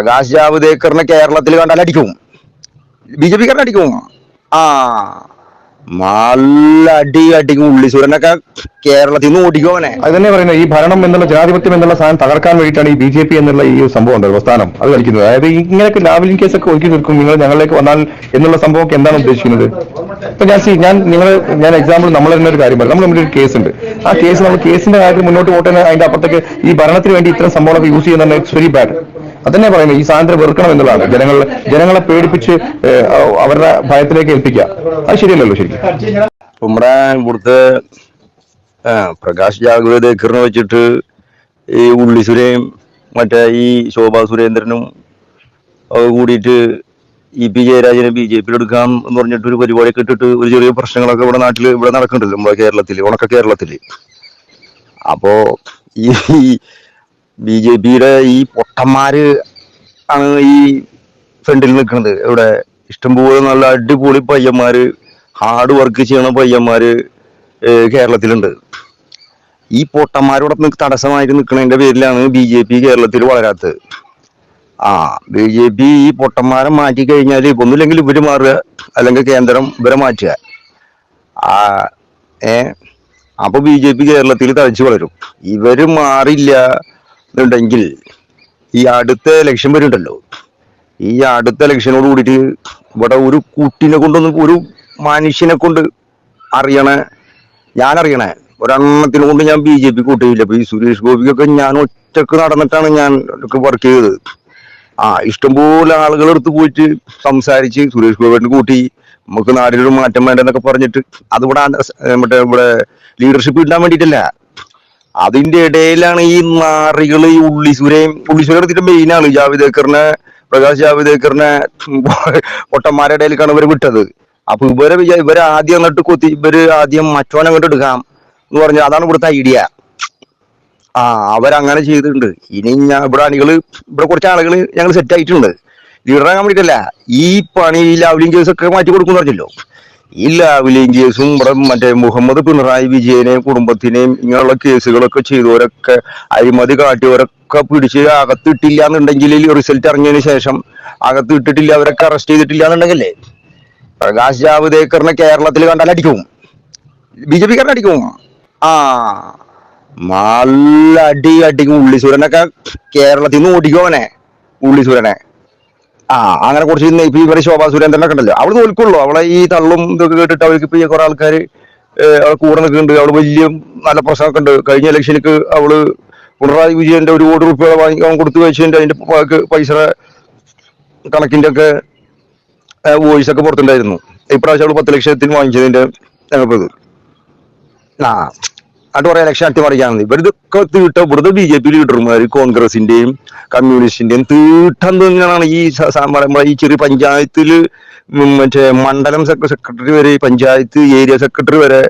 പ്രകാശ് ജാവ്ദേക്കറിനെ കേരളത്തിൽ കണ്ടാൽ അടിക്കും. ബി ജെ പിക്കാരനെ അടിക്കും. ആ. നല്ല അടി അടിക്കും ഉള്ളിസൂരനൊക്കെ കേരളത്തിൽ നിന്ന് ഓടിക്കും അത് തന്നെ പറയുന്നത് ഈ ഭരണം എന്നുള്ള ജനാധിപത്യം എന്നുള്ള സാധനം തകർക്കാൻ വേണ്ടിയിട്ടാണ് ഈ ബി ജെ പി എന്നുള്ള ഈ സംഭവം ഉണ്ട് പ്രസ്ഥാനം. അത് കളിക്കുന്നത്. അതായത് ഇങ്ങനെയൊക്കെ ലാവലിംഗ് കേസൊക്കെ ഒരുക്കി തീർക്കും നിങ്ങൾ ഞങ്ങളിലേക്ക് വന്നാൽ എന്നുള്ള സംഭവമൊക്കെ എന്താണ് ഉദ്ദേശിക്കുന്നത്? ഇപ്പൊ ഞാൻ സി ഞാൻ നിങ്ങൾ ഞാൻ എക്സാമ്പിൾ നമ്മൾ തന്നെ ഒരു കാര്യം പറയാം. നമ്മൾ നമ്മുടെ ഒരു കേസ് ഉണ്ട് ആ കേസ് നമ്മൾ കേസിന്റെ കാര്യത്തിൽ മുന്നോട്ട് പോട്ടെ അതിന്റെ അപ്പുറത്തേക്ക് ഈ ഭരണത്തിന് വേണ്ടി ഇത്തരം സംഭവങ്ങളൊക്കെ യൂസ് ചെയ്യുന്ന ഇറ്റ്സ് വെരി ബാഡ് അതന്നെ പറയുന്നത് ഈ സാധനത്തെ വെറുക്കണം എന്നുള്ളതാണ്. ജനങ്ങൾ ജനങ്ങളെ പേടിപ്പിച്ച് അവരുടെ ഭയത്തിലേക്ക് ഏൽപ്പിക്കുക. അത് ശരിയല്ലല്ലോ ശരി നമ്മുടെ ഇവിടുത്തെ പ്രകാശ് ജാവ്ദേക്കറിനെ വെച്ചിട്ട് ഈ ഉള്ളിസുരയും മറ്റേ ഈ ശോഭാ സുരേന്ദ്രനും കൂടിയിട്ട് ഇ പി ജയരാജനെ ബി ജെ പിയിൽ എടുക്കാം എന്ന് പറഞ്ഞിട്ട് ഒരു പരിപാടിയൊക്കെ ഇട്ടിട്ട് ഒരു ചെറിയ പ്രശ്നങ്ങളൊക്കെ ഇവിടെ നാട്ടിൽ ഇവിടെ നടക്കുന്നുണ്ടല്ലോ നമ്മുടെ കേരളത്തിൽ ഉണക്ക കേരളത്തിൽ അപ്പോ ഈ ബി ജെ പിയുടെ ഈ പൊട്ടന്മാര് ആണ് ഈ ഫ്രണ്ടിൽ നിൽക്കുന്നത്. ഇവിടെ ഇഷ്ടംപോലെ നല്ല അടിപൊളി പയ്യന്മാര് ഹാർഡ് വർക്ക് ചെയ്യണ പയ്യന്മാര് കേരളത്തിലുണ്ട്. ഈ പൊട്ടന്മാരോടൊപ്പം തടസ്സമായിട്ട് നിൽക്കുന്നതിന്റെ പേരിലാണ് ബി ജെ പി കേരളത്തിൽ വളരാത്തത്. ആ ബി ജെ പി ഈ പൊട്ടന്മാരെ മാറ്റി കഴിഞ്ഞാൽ ഒന്നുമില്ലെങ്കിൽ ഇവർ മാറുക അല്ലെങ്കിൽ കേന്ദ്രം ഇവരെ മാറ്റുക. ആ ഏ അപ്പോൾ ബി ജെ പി കേരളത്തിൽ തഴച്ചു വളരും. ഇവർ മാറില്ല എന്നുണ്ടെങ്കിൽ ഈ അടുത്ത ഇലക്ഷൻ വരുന്നുണ്ടല്ലോ. ഈ അടുത്ത ഇലക്ഷനോട് കൂടിയിട്ട് ഇവിടെ ഒരു കുട്ടിനെ കൊണ്ടൊന്നും ഒരു മനുഷ്യനെ കൊണ്ട് അറിയണ ഞാൻ അറിയണേ. ഒരെണ്ണത്തിനെ കൊണ്ട് ഞാൻ ബി ജെ പി കൂട്ടിയില്ല ഇപ്പൊ ഈ സുരേഷ് ഗോപിക്കൊക്കെ ഞാൻ ഒറ്റയ്ക്ക് നടന്നിട്ടാണ് ഞാൻ വർക്ക് ചെയ്തത്. ആ ഇഷ്ടംപോലെ ആളുകൾ എടുത്ത് പോയിട്ട് സംസാരിച്ച് സുരേഷ് ഗോപിനെ കൂട്ടി നമുക്ക് നാടിനൊരു മാറ്റം വേണ്ടെന്നൊക്കെ പറഞ്ഞിട്ട് അതിവിടെ മറ്റേ ഇവിടെ ലീഡർഷിപ്പ് ഇടാൻ വേണ്ടിയിട്ടല്ല. അതിന്റെ ഇടയിലാണ് ഈ നാറികൾ ഈ ഉള്ളിസുരയും ഉള്ളിസുര എടുത്തിട്ട് മെയിനാണ് ജാവിദേക്കറിനെ പ്രകാശ് ജാവിദേക്കറിനെ പൊട്ടന്മാരുടെ ഇടയിലേക്കാണ് ഇവർ വിട്ടത്. അപ്പൊ ഇവരെ ഇവരെ ആദ്യം അങ്ങോട്ട് കൊത്തി ഇവർ ആദ്യം മറ്റോനെ അങ്ങോട്ട് എടുക്കാം എന്ന് പറഞ്ഞു അതാണ് ഇവിടുത്തെ ഐഡിയ ആ അവരങ്ങനെ ചെയ്തിട്ടുണ്ട്. ഇനി ഞാൻ ഇവിടെ അണികൾ ഇവിടെ കുറച്ച് ആളുകൾ ഞങ്ങൾ സെറ്റ് ആയിട്ടുണ്ട്. ലീഡറാകാൻ വേണ്ടിയിട്ടല്ല ഈ പണി ഈ ലാവ്ലിംഗ് കേസ് ഒക്കെ മാറ്റി കൊടുക്കും പറഞ്ഞല്ലോ. ഈ ലാവ്ലിംഗ് കേസും ഇവിടെ മറ്റേ മുഹമ്മദ് പിണറായി വിജയനെയും കുടുംബത്തിനെയും ഇങ്ങനെയുള്ള കേസുകളൊക്കെ ചെയ്തവരൊക്കെ അഴിമതി കാട്ടിയവരൊക്കെ പിടിച്ച് അകത്തിട്ടില്ല എന്നുണ്ടെങ്കിൽ റിസൾട്ട് ഇറങ്ങിയതിന് ശേഷം അകത്ത് ഇട്ടിട്ടില്ല അവരൊക്കെ അറസ്റ്റ് ചെയ്തിട്ടില്ല എന്നുണ്ടെങ്കിലേ. പ്രകാശ് ജാവ്ദേക്കറിനെ കേരളത്തിൽ കണ്ടാൽ അടിക്കും. ബി ജെ പിക്കാരനെ അടിക്കും. ആ നല്ല അടി അടിക്കും. ഉള്ളിസൂരനൊക്കെ കേരളത്തിൽ നിന്ന് ഓടിക്കും ഉള്ളിസൂരനെ. ആ അങ്ങനെ കുറച്ച് ഇപ്പൊ ഇവരെ ശോഭാ സുരേന്ദ്രനൊക്കെ ഉണ്ടല്ലോ അവൾ തോൽക്കുള്ളൂ അവളെ ഈ തള്ളും ഇതൊക്കെ കേട്ടിട്ട് അവർക്ക് ഇപ്പൊ കുറെ ആൾക്കാർ അവളെ കൂടെ നിൽക്കുന്നുണ്ട്. അവൾ വലിയ നല്ല പ്രശ്നമൊക്കെ ഉണ്ട്. കഴിഞ്ഞ ഇലക്ഷനിക്ക് അവൾ പിണറായി വിജയന്റെ ഒരു കോടി റുപ്യ വാങ്ങിക്കാൻ കൊടുത്തു വെച്ചതിന്റെ അതിന്റെ പൈസ കണക്കിന്റെ ഒക്കെ വോയിസ് ഒക്കെ പുറത്തുണ്ടായിരുന്നു. ഇപ്രാവശ്യം അവൾ പത്ത് ലക്ഷത്തിന് വാങ്ങിച്ചതിന്റെ ഞങ്ങൾക്ക് ആ. അത് പറയാം ലക്ഷം അട്ടിമറിക്കാൻ ഇവരിതൊക്കെ തീട്ട ഇവിടുത്തെ ബി ജെ പി ലീഡർമാർ കോൺഗ്രസിന്റെയും കമ്മ്യൂണിസ്റ്റിന്റെയും തീട്ടം തന്നെയാണ് ഈ നമ്മുടെ ഈ ചെറിയ പഞ്ചായത്തിൽ മറ്റേ മണ്ഡലം സെക്രട്ടറി വരെ പഞ്ചായത്ത് ഏരിയ സെക്രട്ടറി വരെ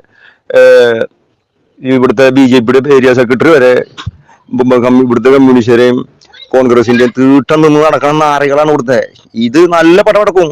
ഇവിടുത്തെ ബി ജെ പിയുടെ ഏരിയ സെക്രട്ടറി വരെ ഇവിടുത്തെ കമ്മ്യൂണിസ്റ്റുകാരെയും കോൺഗ്രസിന്റെയും തീട്ടം നിന്ന് നടക്കുന്ന നാറികളാണ് ഇവിടുത്തെ. ഇത് നല്ല പടം നടക്കും.